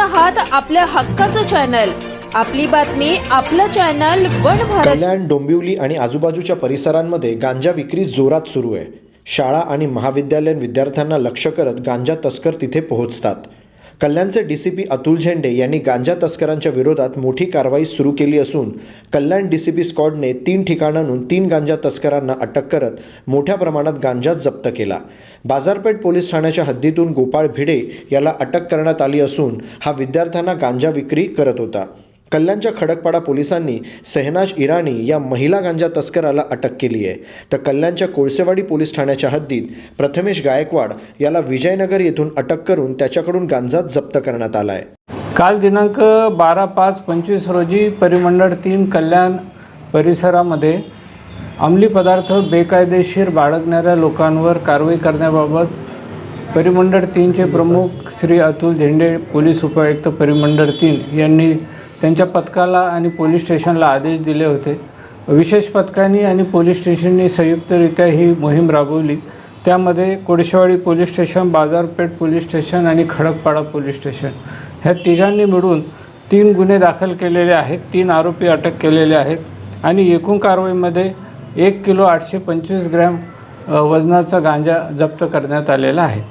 आहात आपल्या हक्काचं चॅनल. आपली बातमी आपलं चॅनल वन भारत. कल्याण डोंबिवली आणि आजूबाजूच्या परिसरांमध्ये गांजा विक्री जोरात सुरू आहे. शाळा आणि महाविद्यालयीन विद्यार्थ्यांना लक्ष करत गांजा तस्कर तिथे पोहोचतात. कल्याणचे डीसीपी अतुल झेंडे यांनी गांजा तस्करांच्या विरोधात मोठी कारवाई सुरू केली असून कल्याण डीसीपी स्क्वॉडने तीन ठिकाणांहून तीन गांजा तस्करांना अटक करत मोठ्या प्रमाणात गांजा जप्त केला. बाजारपेठ पोलीस ठाण्याच्या हद्दीतून गोपाळ भिडे याला अटक करण्यात आली असून हा विद्यार्थ्यांना गांजा विक्री करत होता. कल्याणच्या खडकपाडा पोलिसांनी सेहनाज इराणी या महिला गांजा तस्कराला अटक केली आहे. तर कल्याणच्या कोळसेवाडी पोलीस ठाण्याच्या हद्दीत प्रथमेश गायकवाड याला विजयनगर येथून अटक करून त्याच्याकडून गांजा जप्त करण्यात आला आहे. काल दिनांक बारा पाच पंचवीस रोजी परिमंडळ तीन कल्याण परिसरामध्ये अंमली पदार्थ बेकायदेशीर बाळगणाऱ्या लोकांवर कारवाई करण्याबाबत परिमंडळ तीनचे प्रमुख श्री अतुल झेंडे पोलीस उपायुक्त परिमंडळ तीन यांनी त्यांच्या पथकाला आणि पोलीस स्टेशनला आदेश दिले होते. विशेष पथकांनी आणि पोलीस स्टेशननी संयुक्तरित्या ही मोहीम राबवली. त्यामध्ये कोडशेवाडी पोलीस स्टेशन बाजारपेठ पोलीस स्टेशन आणि खडकपाडा पोलीस स्टेशन. ह्या तिघांनी मिळून तीन गुन्हे दाखल केलेले आहेत तीन आरोपी अटक केलेले आहेत आणि एकूण कारवाईमध्ये एक किलो आठशे पंचवीस ग्रॅम वजनाचा गांजा जप्त करण्यात आलेला आहे.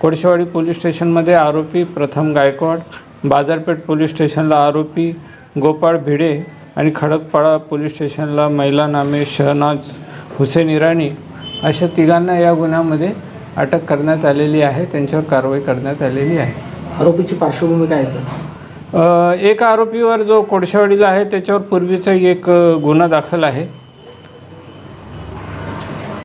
कोळशेवाडी पोलीस स्टेशनमध्ये आरोपी प्रथम गायकवाड बाजारपेठ पोलीस स्टेशनला आरोपी गोपाळ भिडे आणि खडकपाडा पोलीस स्टेशनला महिला नामे शहनाज हुसेन इराणी अशा तिघांना या गुन्ह्यामध्ये अटक करण्यात आलेली आहे. त्यांच्यावर कारवाई करण्यात आलेली आहे. आरोपीची पार्श्वभूमी काय आहे सर? अ, एक आरोपीवर जो कोडशावाडीला आहे त्याच्यावर पूर्वीचा एक अ, गुन्हा दाखल आहे.